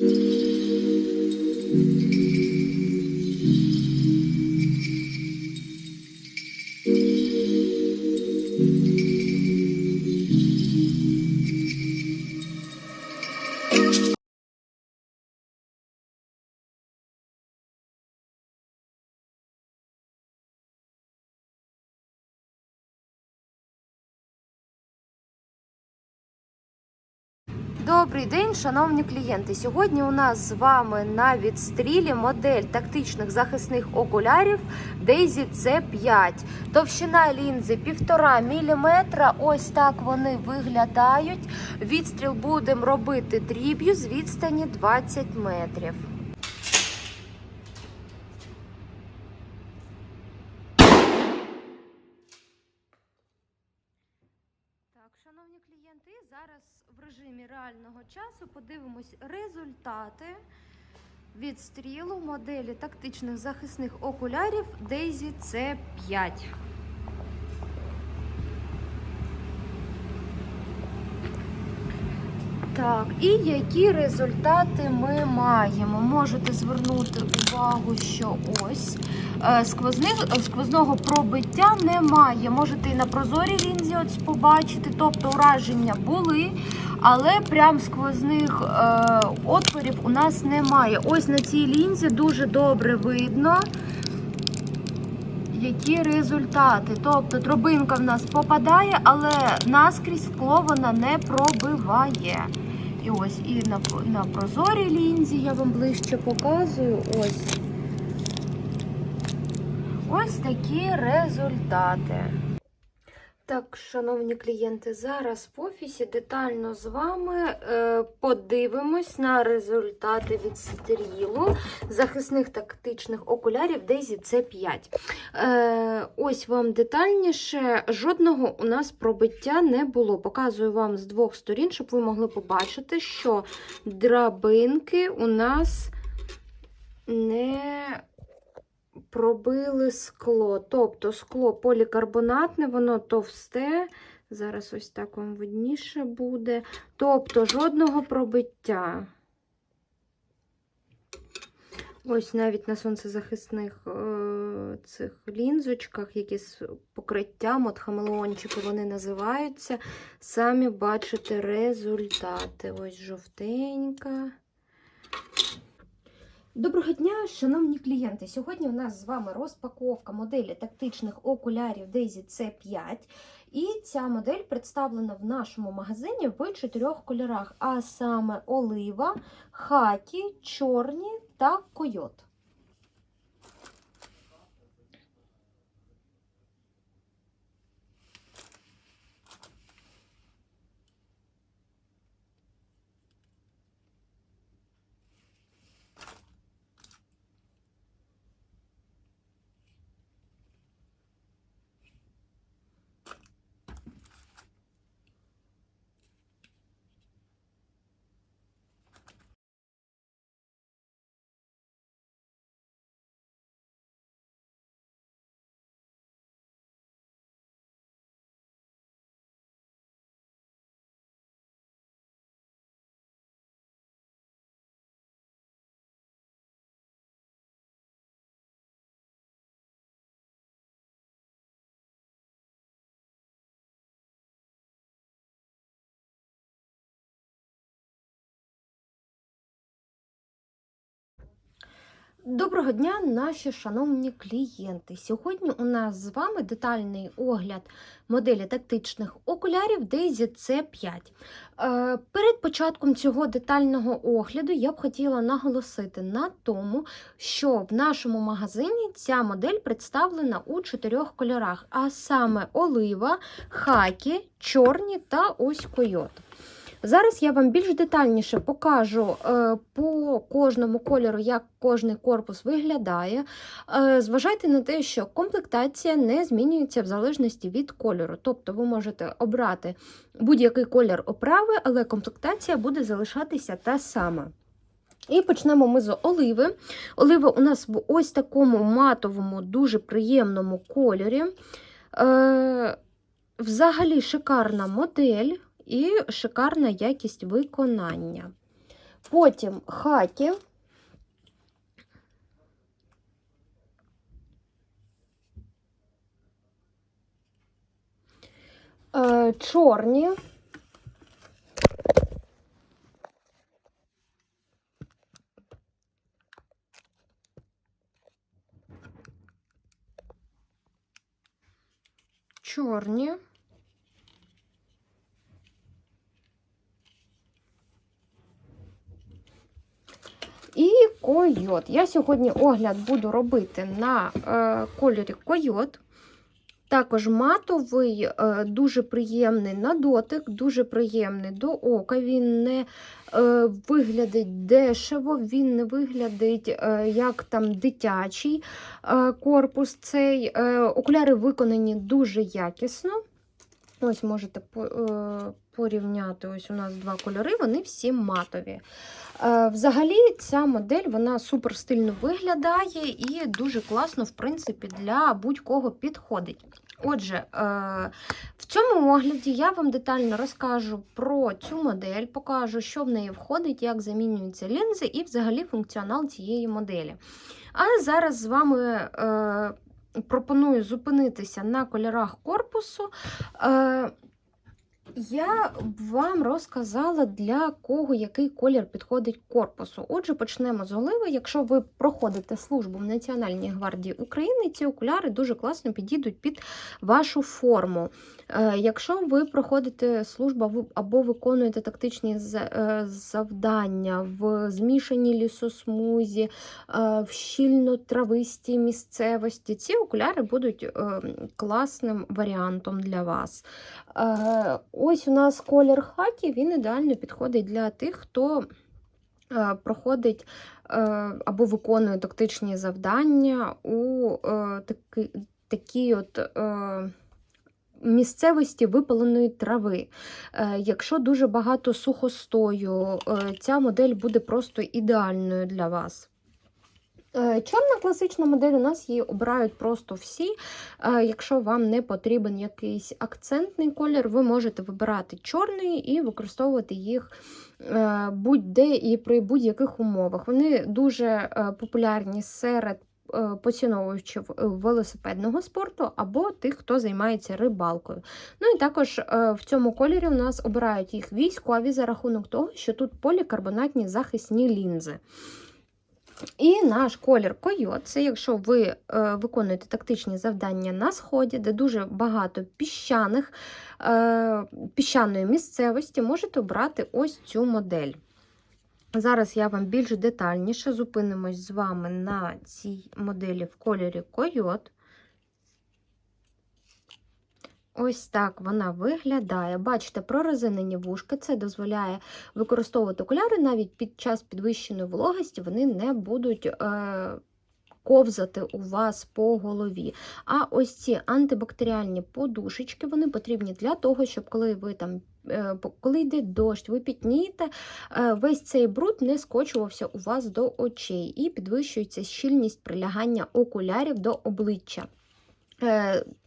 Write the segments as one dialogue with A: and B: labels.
A: Mm-hmm. Добрий день, шановні клієнти. Сьогодні у нас з вами на відстрілі модель тактичних захисних окулярів Daisy C5. Товщина лінзи 1,5 мм. Ось так вони виглядають. Відстріл будемо робити дріб'ю з відстані 20 метрів. Так, шановні клієнти, зараз в режимі реального часу подивимось результати відстрілу моделі тактичних захисних окулярів Daisy C5. Так, і які результати ми маємо? Можете звернути увагу, що ось е, сквозних, е, сквозного пробиття немає. Можете і на прозорій лінзі ось побачити, тобто ураження були, але прям сквозних е, отворів у нас немає. Ось на цій лінзі дуже добре видно. Які результати? Тобто дробинка в нас попадає, але наскрізь скло вона не пробиває. І ось і на, на прозорій лінзі я вам ближче показую. Ось. Ось такі результати. Так, шановні клієнти, зараз в офісі детально з вами е, подивимось на результати відстрілу захисних тактичних окулярів Daisy C5. Е, ось вам детальніше, жодного у нас пробиття не було. Показую вам з двох сторін, щоб ви могли побачити, що драбинки у нас не пробили скло. Тобто скло полікарбонатне, воно товсте. Зараз ось так вам видніше буде. Тобто жодного пробиття. Ось навіть на сонцезахисних е, цих лінзочках, які з покриттям, от хамелеончики вони називаються. Самі бачите результати. Ось жовтенька. Доброго дня, шановні клієнти! Сьогодні у нас з вами розпаковка моделі тактичних окулярів Daisy C5. І ця модель представлена в нашому магазині в чотирьох кольорах, а саме олива, хакі, чорні та койот. Доброго дня, наші шановні клієнти. Сьогодні у нас з вами детальний огляд моделі тактичних окулярів Daisy C5. Е, Перед початком цього детального огляду я б хотіла наголосити на тому, що в нашому магазині ця модель представлена у чотирьох кольорах, а саме олива, хакі, чорні та ось койот. Зараз я вам більш детальніше покажу е, по кожному кольору, як кожний корпус виглядає. Е, Зважайте на те, що комплектація не змінюється в залежності від кольору. Тобто ви можете обрати будь-який колір оправи, але комплектація буде залишатися та сама. І почнемо ми з оливи. Олива у нас в ось такому матовому, дуже приємному кольорі. Е, Взагалі шикарна модель і шикарна якість виконання. Потім хакі. Е, чорні. Чорні. І койот. Я сьогодні огляд буду робити на е, кольорі койот. Також матовий, е, дуже приємний на дотик, дуже приємний до ока. Він не е, виглядить дешево, він не виглядить е, як там дитячий е, корпус. Цей е, окуляри виконані дуже якісно. Ось можете е, порівняти. Ось у нас два кольори, вони всі матові. Е, Взагалі, ця модель вона супер стильно виглядає і дуже класно, в принципі, для будь-кого підходить. Отже, е, в цьому огляді я вам детально розкажу про цю модель, покажу, що в неї входить, як замінюються лінзи і взагалі функціонал цієї моделі. А зараз з вами пропоную зупинитися на кольорах корпусу. Е, я вам розказала, для кого який колір підходить корпусу. Отже, почнемо з оливи. Якщо ви проходите службу в Національній гвардії України, ці окуляри дуже класно підійдуть під вашу форму. Е, Якщо ви проходите службу або- виконуєте тактичні е, завдання в змішаній лісосмузі, е, в щільно-травистій місцевості, ці окуляри будуть е, класним варіантом для вас. Ось у нас колір хакі, він ідеально підходить для тих, хто е, проходить е, або виконує тактичні завдання у е, такі, такі от. Місцевості випаленої трави. Якщо дуже багато сухостою, ця модель буде просто ідеальною для вас. Е, Чорна класична модель у нас її обирають просто всі. Е, Якщо вам не потрібен якийсь акцентний колір, ви можете вибирати чорний і використовувати їх е, будь-де і при будь-яких умовах. Вони дуже популярні серед поціновувачів велосипедного спорту або тих, хто займається рибалкою. Ну і також в цьому кольорі у нас обирають їх військові за рахунок того, що тут полікарбонатні захисні лінзи. І наш колір койот це якщо ви е, виконуєте тактичні завдання на сході, де дуже багато піщаних, е, піщаної місцевості, можете обрати ось цю модель. Зараз я вам більш детальніше зупинимось з вами на цій моделі в кольорі койот. Ось так вона виглядає. Бачите, прорезинені вушки. Це дозволяє використовувати окуляри навіть під час підвищеної вологості, вони не будуть е, ковзати у вас по голові. А ось ці антибактеріальні подушечки вони потрібні для того, щоб коли ви там. е, Коли йде дощ, ви пітнієте, е, весь цей бруд не скочувався у вас до очей і підвищується щільність прилягання окулярів до обличчя.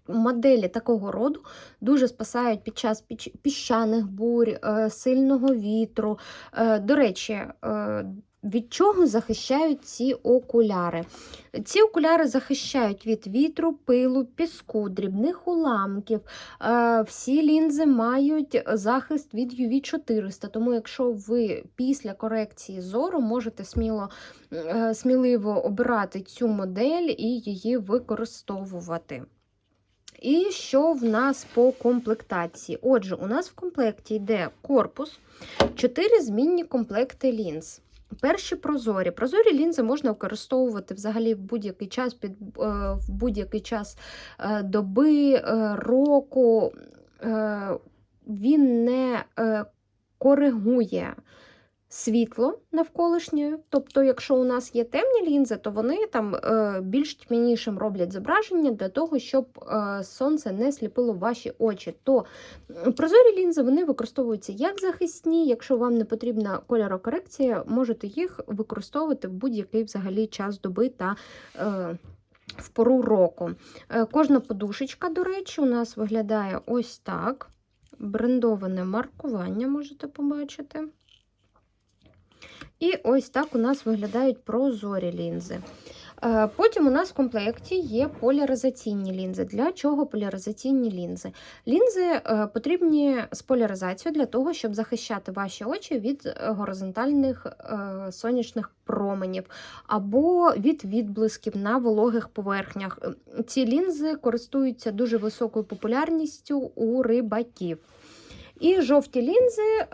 A: Моделі такого роду дуже спасають під час піщаних бурь, е, сильного вітру. Е, До речі, е, від чого захищають ці окуляри? Ці окуляри захищають від вітру, пилу, піску, дрібних уламків. Всі лінзи мають захист від UV 400, тому якщо ви після корекції зору можете сміло, сміливо обирати цю модель і її використовувати. І що в нас по комплектації? Отже, у нас в комплекті йде корпус, 4 змінні комплекти лінз. Перші прозорі. Прозорі лінзи можна використовувати взагалі в будь-який час, під, е, в будь-який час е, доби, е, року. Він не коригує світло навколишнє. Тобто, якщо у нас є темні лінзи, то вони там е, більш тьмянішим роблять зображення для того, щоб е, сонце не сліпило ваші очі. То прозорі лінзи вони використовуються як захисні. Якщо вам не потрібна кольорокорекція, можете їх використовувати в будь-який взагалі час доби та е, в пору року. Кожна подушечка, до речі, у нас виглядає ось так. Брендоване маркування можете побачити. І ось так у нас виглядають прозорі лінзи. Е, Потім у нас в комплекті є поляризаційні лінзи. Для чого поляризаційні лінзи? Лінзи е, потрібні з поляризацією для того, щоб захищати ваші очі від е, горизонтальних сонячних променів або від відблисків на вологих поверхнях. Ці лінзи користуються дуже високою популярністю у рибаків. І жовті лінзи.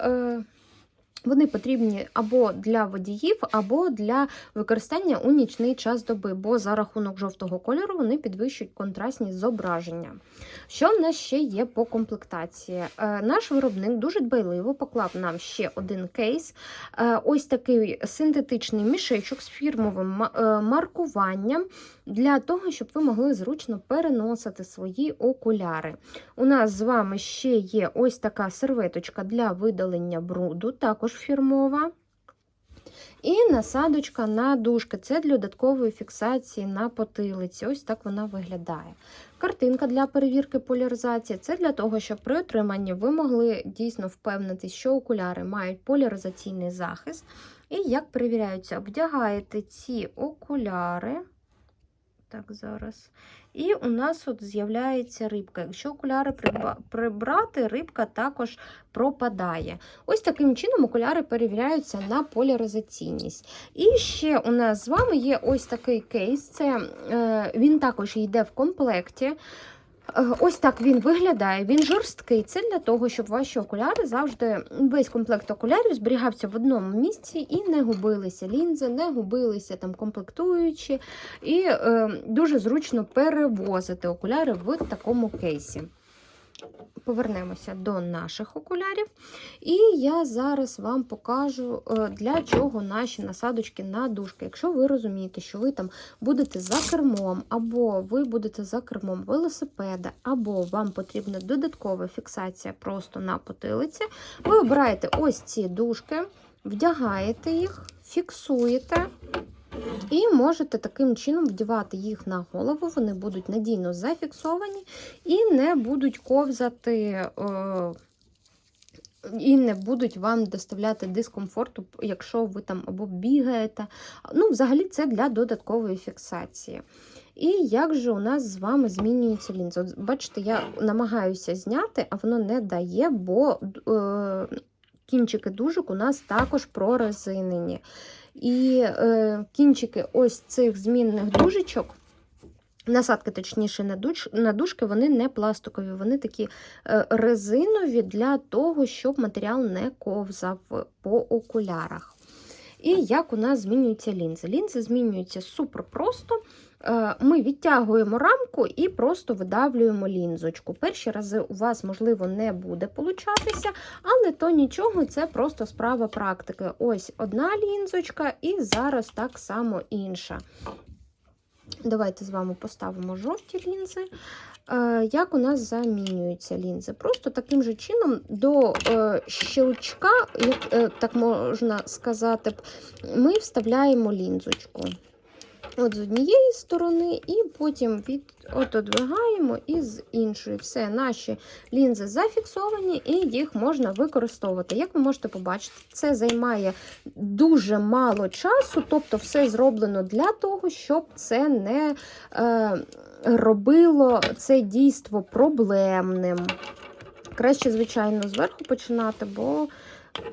A: Вони потрібні або для водіїв, або для використання у нічний час доби, бо за рахунок жовтого кольору вони підвищують контрастність зображення. Що в нас ще є по комплектації? Е, Наш виробник дуже дбайливо поклав нам ще один кейс. Е, Ось такий синтетичний мішечок з фірмовим е, маркуванням для того, щоб ви могли зручно переносити свої окуляри. У нас з вами ще є ось така серветочка для видалення бруду, також фірмова. І насадочка на дужки. Це для додаткової фіксації на потилиці. Ось так вона виглядає. Картинка для перевірки поляризації. Це для того, щоб при отриманні ви могли дійсно впевнитись, що окуляри мають поляризаційний захист. І як перевіряються, вдягаєте ці окуляри. Так, зараз. І у нас от з'являється рибка. Якщо окуляри прибрати, рибка також пропадає. Ось таким чином окуляри перевіряються на поляризаційність. І ще у нас з вами є ось такий кейс. Це, е, він також йде в комплекті. Е, Ось так він виглядає. Він жорсткий. Це для того, щоб ваші окуляри завжди весь комплект окулярів зберігався в одному місці і не губилися лінзи, не губилися там комплектуючі, і е, дуже зручно перевозити окуляри в такому кейсі. Повернемося до наших окулярів. І я зараз вам покажу, е, для чого наші насадочки на дужки. Якщо ви розумієте, що ви там будете за кермом, або ви будете за кермом велосипеда, або вам потрібна додаткова фіксація просто на потилиці, ви обираєте ось ці дужки, вдягаєте їх, фіксуєте. І можете таким чином вдівати їх на голову, вони будуть надійно зафіксовані і не будуть ковзати, е, і не будуть вам доставляти дискомфорту, якщо ви там або бігаєте. Ну, взагалі, це для додаткової фіксації. І як же у нас з вами змінюється лінза? От Бачите, я намагаюся зняти, а воно не дає, бо е, кінчики дужок у нас також прорезинені. І е, кінчики ось цих змінних дужечок, насадки, точніше, на, душ, на дужки, вони не пластикові, вони такі е, резинові для того, щоб матеріал не ковзав по окулярах. І як у нас змінюються лінзи? Лінзи змінюються супер просто. Е, Ми відтягуємо рамку і просто видавлюємо лінзочку. Перші рази у вас, можливо, не буде получатися, але то нічого, це просто справа практики. Ось одна лінзочка, і зараз так само інша. Давайте з вами поставимо жовті лінзи. Е, Як у нас замінюються лінзи? Просто таким же чином до е, щелчка, так можна сказати, ми вставляємо лінзочку. От з однієї сторони, і потім від, от одвигаємо і з іншої. Все, наші лінзи зафіксовані, і їх можна використовувати. Як ви можете побачити, це займає дуже мало часу, тобто все зроблено для того, щоб це не е, робило це дійство проблемним. Краще, звичайно, зверху починати, бо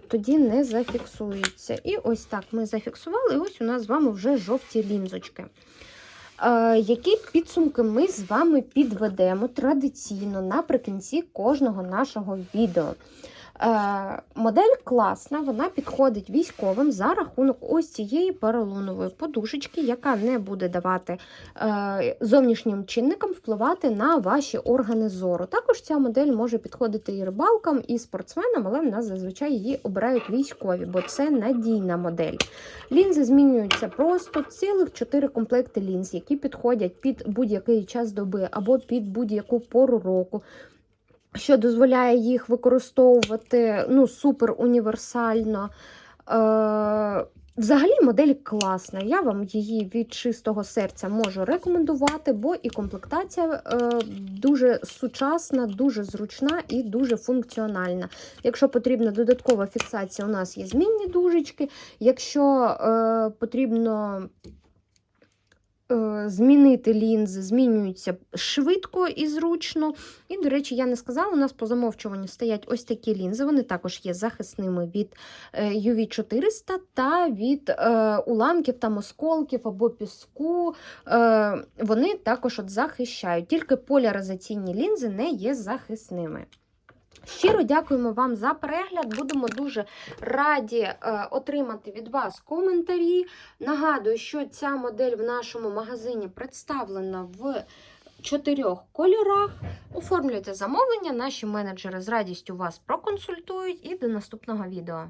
A: тоді не зафіксується. І ось так ми зафіксували, і ось у нас з вами вже жовті лінзочки. Е, які підсумки ми з вами підведемо традиційно наприкінці кожного нашого відео. Е, модель класна, вона підходить військовим за рахунок ось цієї поролонової подушечки, яка не буде давати е, зовнішнім чинникам впливати на ваші органи зору. Також ця модель може підходити і рибалкам, і спортсменам, але в нас зазвичай її обирають військові, бо це надійна модель. Лінзи змінюються просто цілих 4 комплекти лінз, які підходять під будь-який час доби або під будь-яку пору року. Що дозволяє їх використовувати ну, супер універсально. Е, Взагалі модель класна. Я вам її від чистого серця можу рекомендувати, бо і комплектація е, дуже сучасна, дуже зручна і дуже функціональна. Якщо потрібна додаткова фіксація, у нас є змінні дужечки. Якщо е, потрібно змінити лінзи, змінюються швидко і зручно. І, до речі, я не сказала, у нас по замовчуванню стоять ось такі лінзи. Вони також є захисними від е, UV400 та від е, уламків там осколків або піску. Е, вони також от захищають. Тільки поляризаційні лінзи не є захисними. Щиро дякуємо вам за перегляд. Будемо дуже раді е, отримати від вас коментарі. Нагадую, що ця модель в нашому магазині представлена в чотирьох кольорах. Оформлюйте замовлення, наші менеджери з радістю вас проконсультують і до наступного відео.